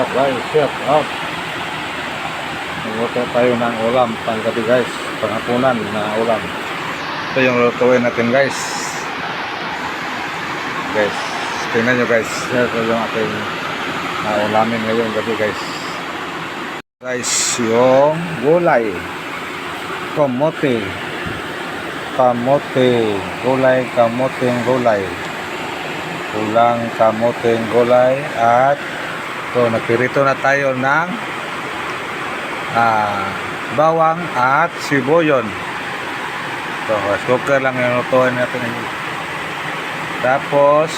up guys? Shout out. Magluto tayo ng ulam panggabi guys. Panghapunan na ulam. Ito yung lutuin natin guys. Guys, tingnan nyo guys. Ito yung ating na ulamin ngayong gabi guys. Guys, yung gulay. Kamote. Kamote. Gulay, kamoteng gulay. Ulang kamoteng gulay at ito, nagpirito na tayo ng ah, bawang at sibuyon. Ito, rice cooker lang yung lutuin natin. Tapos,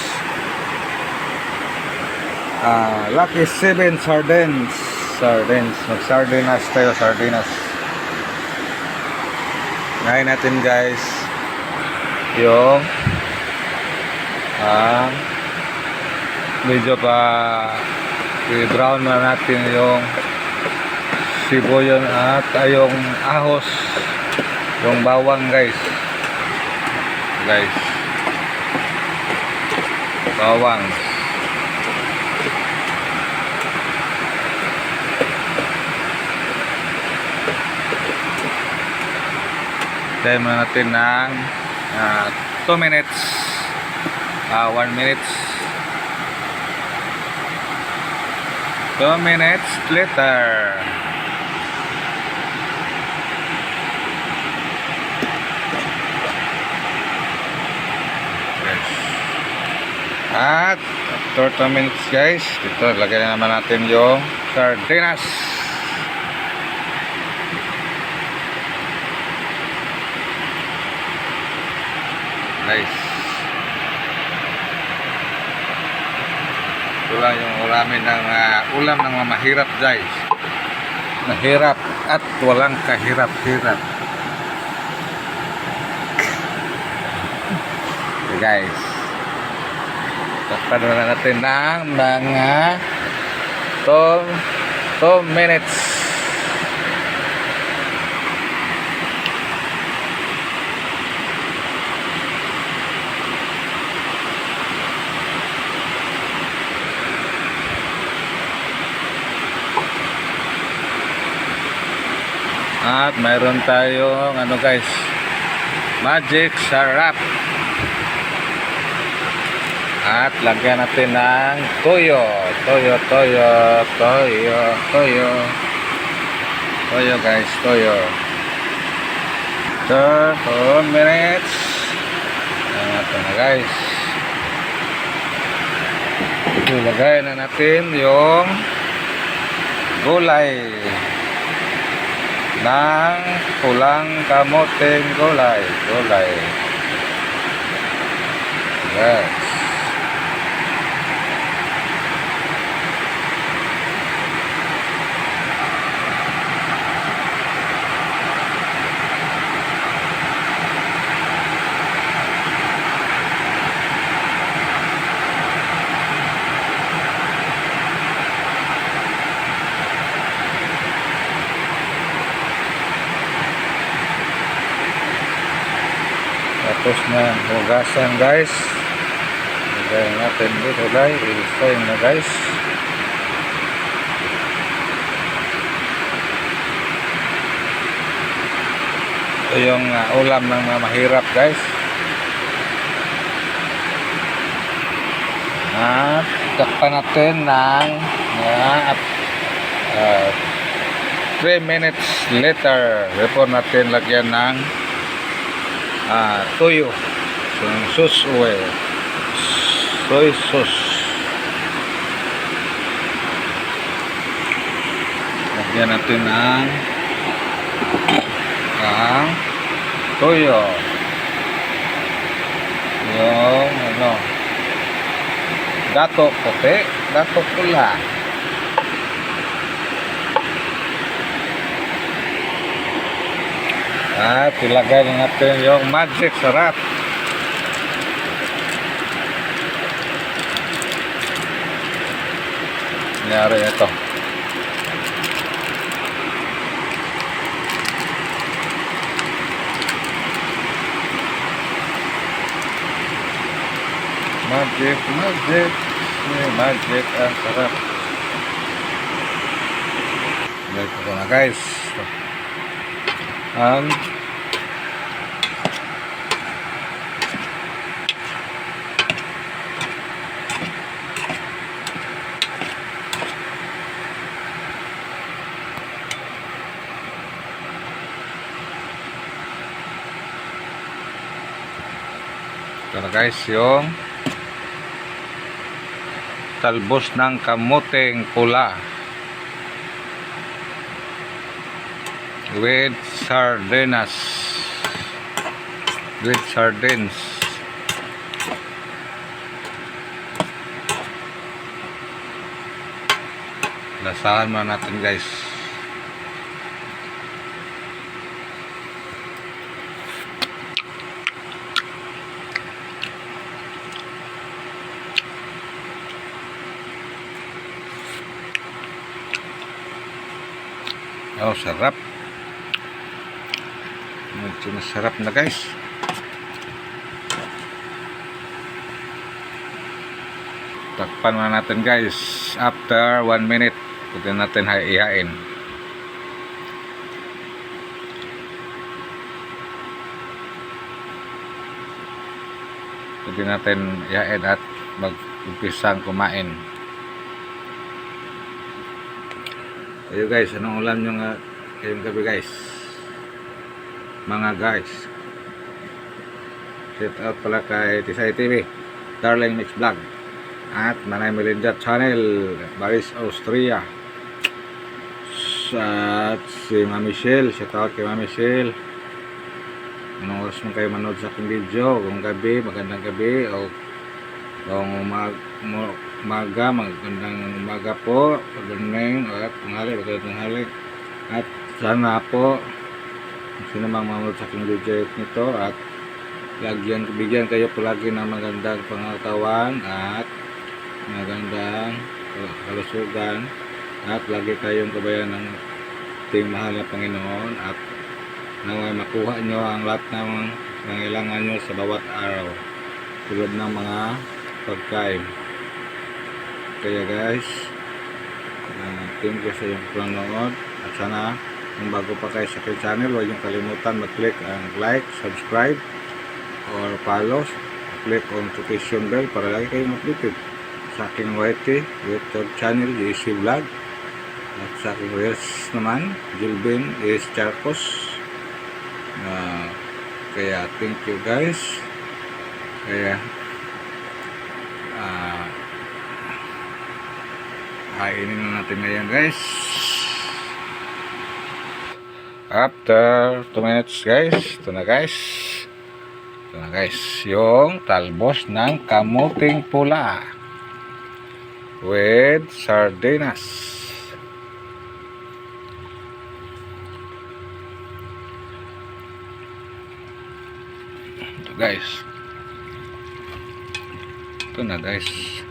ah, Lucky 7 sardines. Sardines. Mag-sardinas tayo, sardinas. Ngayon natin guys, yung ang medyo pa i-brown na natin yung sibuyon at ay ahos. Yung bawang guys. Guys. Bawang. Tayo natin ng 2 minutes. Uh, 1 minutes 2 minutes later. At after 2 minutes guys. Dito lagyan na naman natin yung sardinas. Nice Ito lang yung ulamin ng ah, ulam ng mga mahirap guys. Mahirap at walang kahirap-hirap. Okay, guys. Takpan na natin ng mga 2 2 minutes. At mayroon tayong ano guys, magic sarap. At lagyan natin ng toyo. Toyo, toyo, toyo, toyo. Toyo guys, toyo. So, 2 minutes. Ito na guys. Ilagay na natin yung gulay ng pulang kamoteng gulay. Gulay. Yes. Tapos na hugasan guys. Lagay natin dito guys. I-fry na guys. Ito yung uh, ulam ng mga mahirap guys. At takpan natin ng uh, uh, 3 minutes later. Before natin lagyan ng toyo so, yung sauce oil soy sauce lagyan natin ang ang toyo yung ano dato puti dato pula. At ilagay na natin yung magic sarap. Nangyari ito. Magic, magic. May magic ang sarap. Ito na guys. Ang Ito na guys yung talbos ng kamuteng pula. With sardinas with sardines. Lasahan mo natin guys oh sarap medyo masarap na guys. Takpan na natin guys? After 1 minute pwede natin ihain. Pwede natin ihain at mag-umpisang kumain Ayo guys, anong ulam nyo nga kayong gabi guys? Mga guys. Shout out pala kay Tisay TV, Darling Mix Vlog, at Manay Melinda Channel, Baris Austria. At si Mami Michelle, shout out kay Mami Michelle. Anong oras mo kayo manood sa aking video? Kung gabi, magandang gabi, o kung mag, umaga, magandang umaga po, magandang at tanghali, magandang tanghali. At sana po, sino mang manood sa aking video nito at lagyan, bigyan kayo palagi ng magandang pangatawan at magandang kalusugan at lagi tayong kabayan ng ating mahal na Panginoon at naway makuha nyo ang lahat ng nangailangan nyo sa bawat araw tulad ng mga pagkain kaya guys. Uh, thank you sa iyong panonood. At sana kung bago pa kayo sa aking channel huwag niyong kalimutan mag-click ang like, subscribe or follow. Click on notification bell para lagi kayong updated sa aking YT YouTube channel JC Vlog. At sa aking Reels naman Jilbin is Charcos. Ah, kaya thank you guys. Kaya ah kainin na natin ngayon guys. After 2 minutes guys. Ito na guys. Ito na guys. Yung talbos ng kamuting pula with sardinas. Ito guys. Ito na guys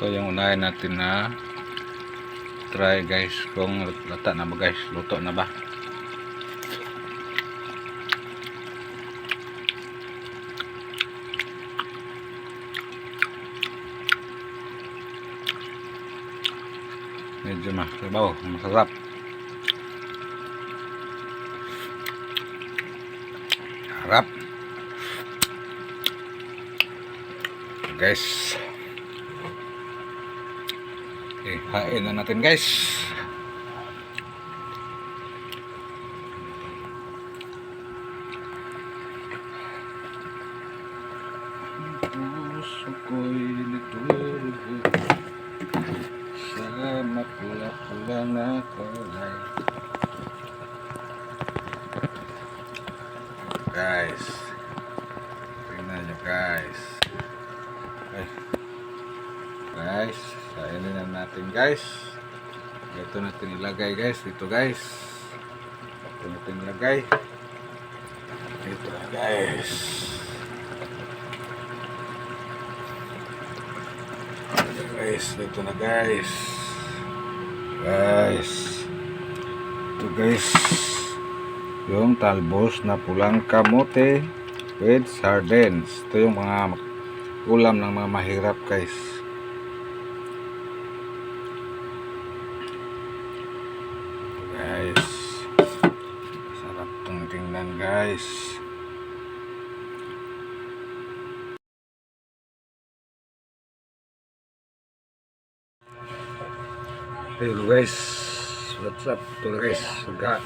ito yung unahin natin na try guys kung lata na ba guys? Luto na ba? Medyo masabaw masarap. Harap. Guys Okay, hain na natin guys. Puso ko'y nagdurugo sa mapula-pula na kulay. Guys, tingnan nyo guys. Ay, guys kainin na natin guys ito natin ilagay guys. Dito guys. Ito natin ilagay ito guys. Guys ito na guys. Guys. Ito guys. Yung talbos na pulang kamote with sardines. Ito yung mga ulam ng mga mahirap guys. Guys. Sarap tong tingnan guys. Hello guys. What's up? Ito guys. Ga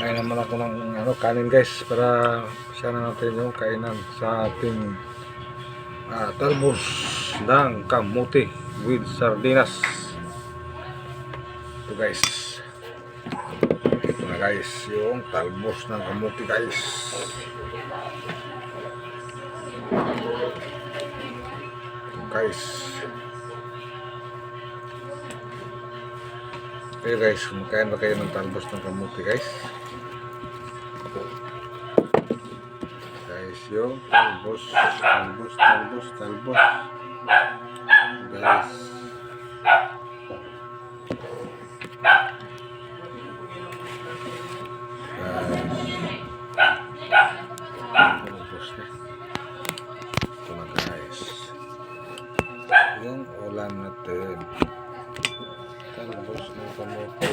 Kain naman ako ng ano, kanin guys para siya na natin yung kainan sa ating ah, talbos ng kamuti with sardinas. Ito guys. Guys yung talbos ng kamuti guys. Guys. Okay guys, kumakain na kayo ng talbos ng kamuti guys. Guys, yung talbos, talbos, talbos, talbos. Guys. Talbos ng kamote.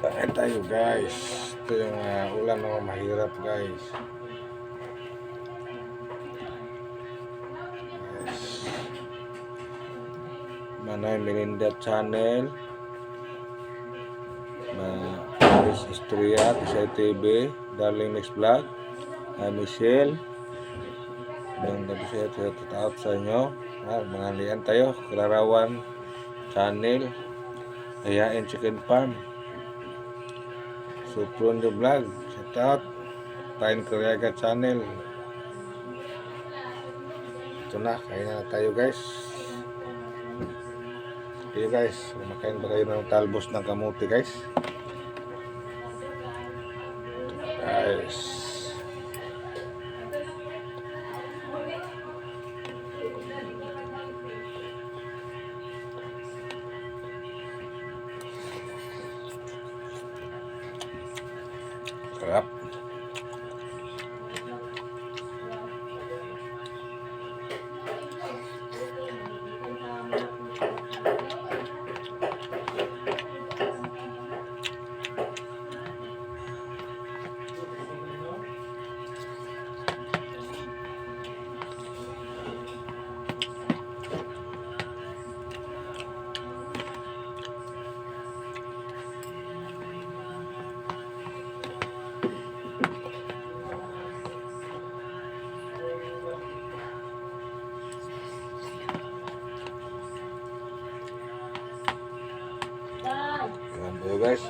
Kain tayo guys. Ito yung uh, ng mga mahirap guys. Guys. Manay Melinda Channel. Ma Paris Istria, TV, Darling Vlog, uh, Michelle. Yung gabi siya out sa inyo. Ah, mga lian tayo. Kalarawan channel. Hayain Chicken Farm. Supron the vlog. Shout out. Pine Koreaga channel. Ito na. Kain na tayo guys. Okay guys. Kumakain ba kayo ng talbos ng kamuti guys? Ito guys. Guys.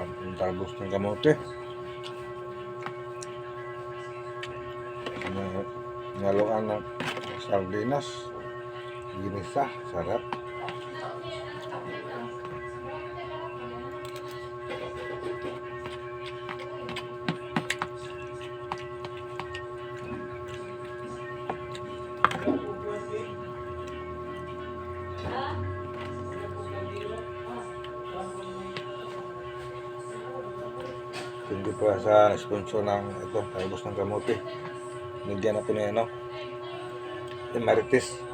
Ang talbos ng kamote. Na- Naluan ng sardinas. Ginisa. Sarap. Pa sa sponsor ng ito, talbos ng kamote. Nigyan ako ni ano, yung Marites.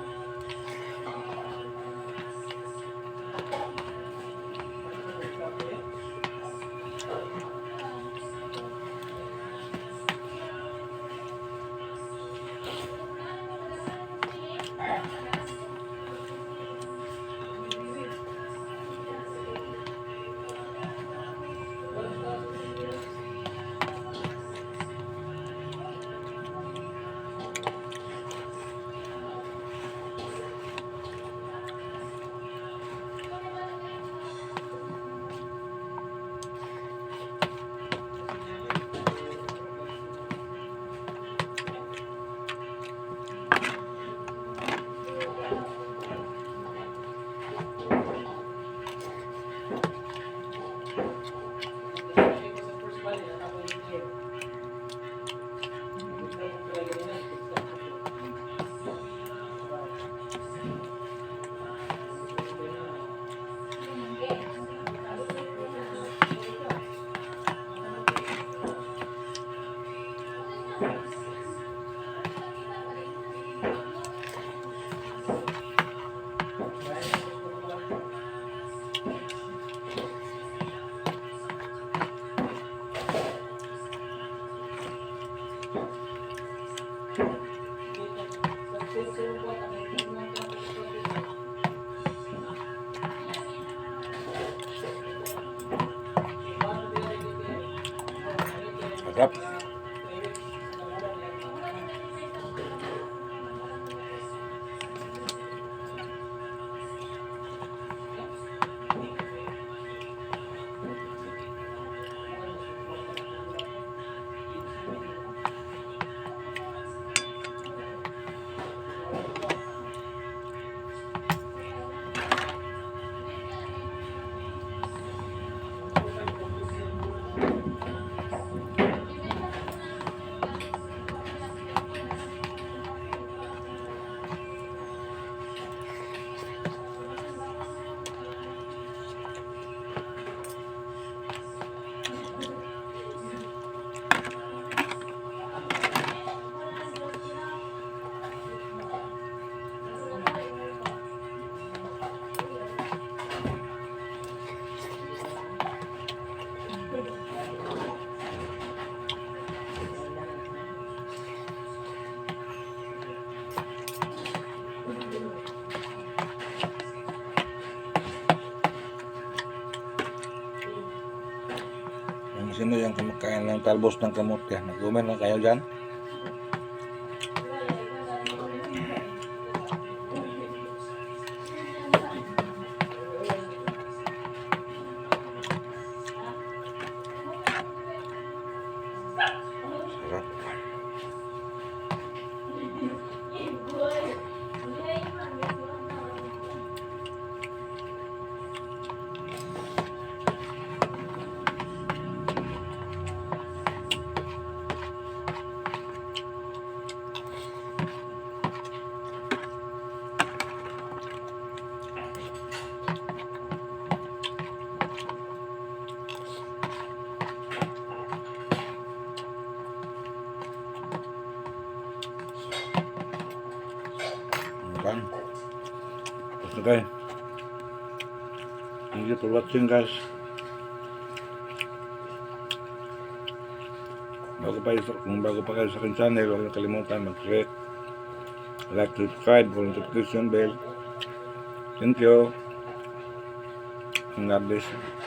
Talbos ng kamote? Nag-umen na kayo dyan? Na kayo. Thank you for watching guys. Bago pa, kung bago pa kayo sa akin channel, huwag niyo kalimutan mag-click, like, subscribe, for notification bell. Thank you. And God bless you.